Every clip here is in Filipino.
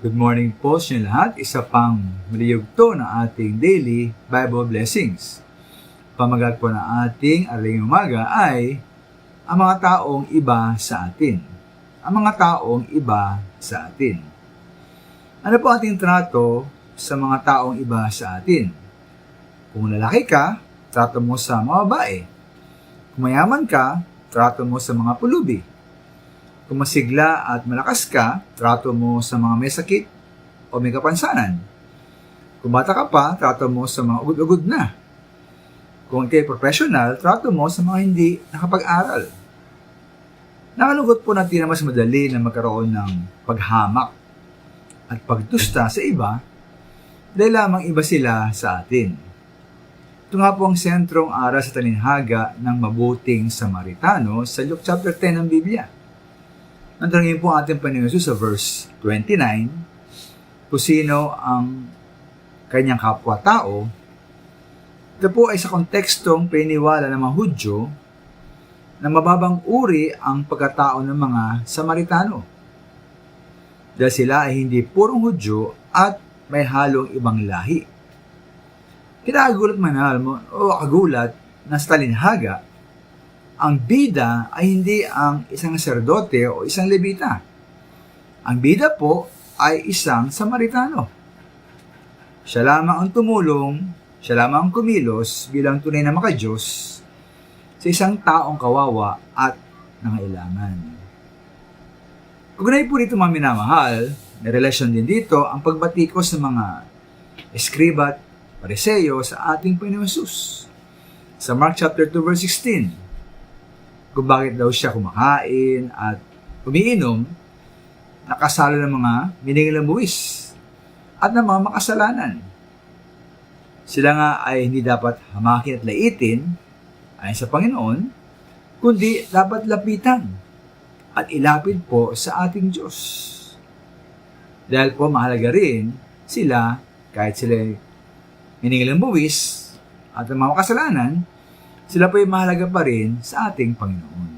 Good morning po sa lahat. Isa pang maliyugto ng ating daily Bible blessings. Pamagat po ng ating aling umaga ay ang mga taong iba sa atin. Ang mga taong iba sa atin. Ano po ating trato sa mga taong iba sa atin? Kung lalaki ka, trato mo sa mga babae. Kung mayaman ka, trato mo sa mga pulubi. Kung masigla at malakas ka, trato mo sa mga may sakit o may kapansanan. Kung bata ka pa, trato mo sa mga ugod-ugod na. Kung ikay professional, trato mo sa mga hindi nakapag-aral. Nakalungkot po natin na mas madali na magkaroon ng paghamak at pagdusta sa iba dahil lamang iba sila sa atin. Ito nga po ang sentrong aral sa talinhaga ng mabuting Samaritano sa Luke chapter 10 ng Biblia. Nandarangin po ang ating Panginoon sa verse 29 kung sino ang kanyang kapwa-tao. Ito po ay sa kontekstong piniwala ng mga Hudyo na mababang uri ang pagkatao ng mga Samaritano. Dahil sila ay hindi purong Hudyo at may halong ibang lahi. Kinagulat man mo o kagulat na sa talinhaga, ang bida ay hindi ang isang serdote o isang levita. Ang bida po ay isang Samaritano. Siya lamang ang tumulong, siya lamang ang kumilos bilang tunay na makajos sa isang taong kawawa at nangailangan. Kugunay po dito mga minamahal, may relasyon din dito ang pagbatikos ng mga eskriba at pariseyo sa ating Panginoon Jesus. Sa Mark chapter 2 verse 16, kung bakit daw siya kumakain at umiinom, nakasalo ng mga miningilang buwis at ng mga makasalanan. Sila nga ay hindi dapat hamakin at laitin ayon sa Panginoon, kundi dapat lapitan at ilapit po sa ating Diyos. Dahil po mahalaga rin sila, kahit sila miningilang buwis at ang mga kasalanan, sila po ay mahalaga pa rin sa ating Panginoon.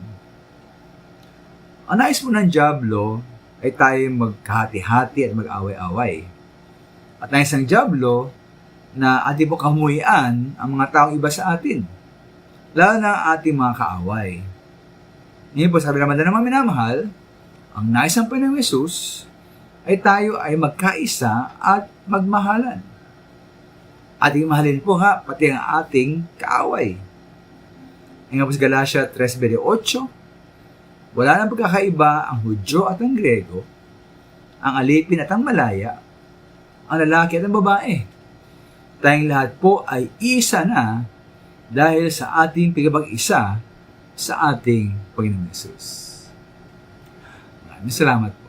Ang nais po ng Diablo ay tayo magkahati-hati at mag-away-away. At nais ng Diablo na ating po ang mga taong iba sa atin, lalo na ating mga kaaway. Ngayon po, sabi naman na mga minamahal, ang nais ng Panginoong Yesus ay tayo ay magkaisa at magmahalan. Ating mahalin po nga pati ang ating kaaway. Ngayon po sa Galatia 3.8, wala nang pagkakaiba ang Hudyo at ang Grego, ang alipin at ang malaya, ang lalaki at ang babae. Tayong lahat po ay isa na dahil sa ating pagkabag-isa sa ating Panginoon Yesus. Maraming salamat